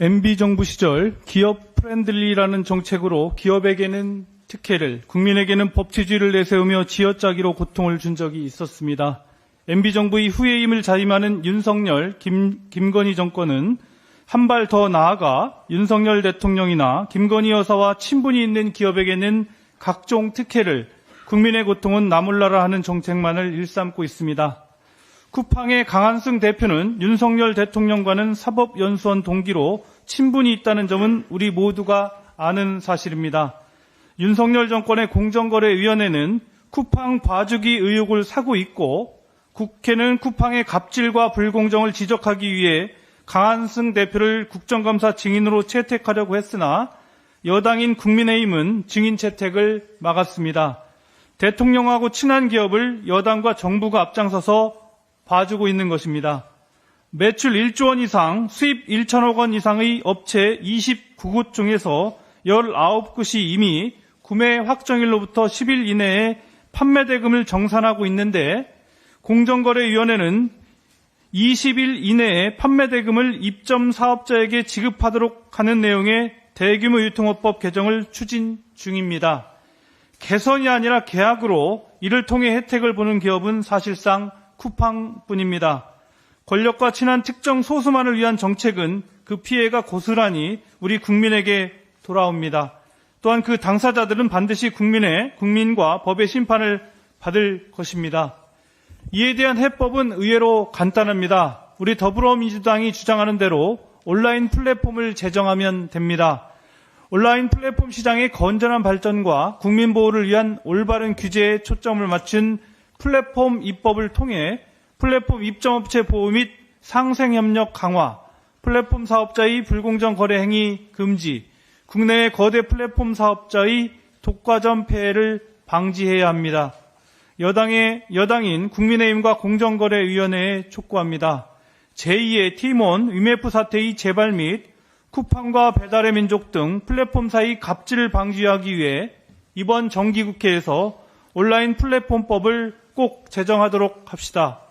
MB 정부 시절 기업 프렌들리라는 정책으로 기업에게는 특혜를, 국민에게는 법치주의를 내세우며 쥐어짜기로 고통을 준 적이 있었습니다. MB 정부의 후예임을 자임하는 윤석열, 김, 김건희 정권은 한 발 더 나아가 윤석열 대통령이나 김건희 여사와 친분이 있는 기업에게는 각종 특혜를, 국민의 고통은 나몰라라 하는 정책만을 일삼고 있습니다. 쿠팡의 강한승 대표는 윤석열 대통령과는 사법연수원 동기로 친분이 있다는 점은 우리 모두가 아는 사실입니다. 윤석열 정권의 공정거래위원회는 쿠팡 봐주기 의혹을 사고 있고 국회는 쿠팡의 갑질과 불공정을 지적하기 위해 강한승 대표를 국정감사 증인으로 채택하려고 했으나 여당인 국민의힘은 증인 채택을 막았습니다. 대통령하고 친한 기업을 여당과 정부가 앞장서서 봐주고 있는 것입니다. 매출 1조 원 이상, 수입 1천억 원 이상의 업체 29곳 중에서 19곳이 이미 구매 확정일로부터 10일 이내에 판매 대금을 정산하고 있는데 공정거래위원회는 20일 이내에 판매 대금을 입점 사업자에게 지급하도록 하는 내용의 대규모 유통업법 개정을 추진 중입니다. 개선이 아니라 계약으로 이를 통해 혜택을 보는 기업은 사실상 쿠팡뿐입니다. 권력과 친한 특정 소수만을 위한 정책은 그 피해가 고스란히 우리 국민에게 돌아옵니다. 또한 그 당사자들은 반드시 국민의 국민과 법의 심판을 받을 것입니다. 이에 대한 해법은 의외로 간단합니다. 우리 더불어민주당이 주장하는 대로 온라인 플랫폼을 제정하면 됩니다. 온라인 플랫폼 시장의 건전한 발전과 국민 보호를 위한 올바른 규제에 초점을 맞춘 플랫폼 입법을 통해 플랫폼 입점업체 보호 및 상생협력 강화, 플랫폼 사업자의 불공정 거래 행위 금지, 국내의 거대 플랫폼 사업자의 독과점 폐해를 방지해야 합니다. 여당의 여당인 국민의힘과 공정거래위원회에 촉구합니다. 제2의 티몬 위메프 사태의 재발 및 쿠팡과 배달의 민족 등 플랫폼사의 갑질을 방지하기 위해 이번 정기국회에서 온라인 플랫폼법을 꼭 제정하도록 합시다.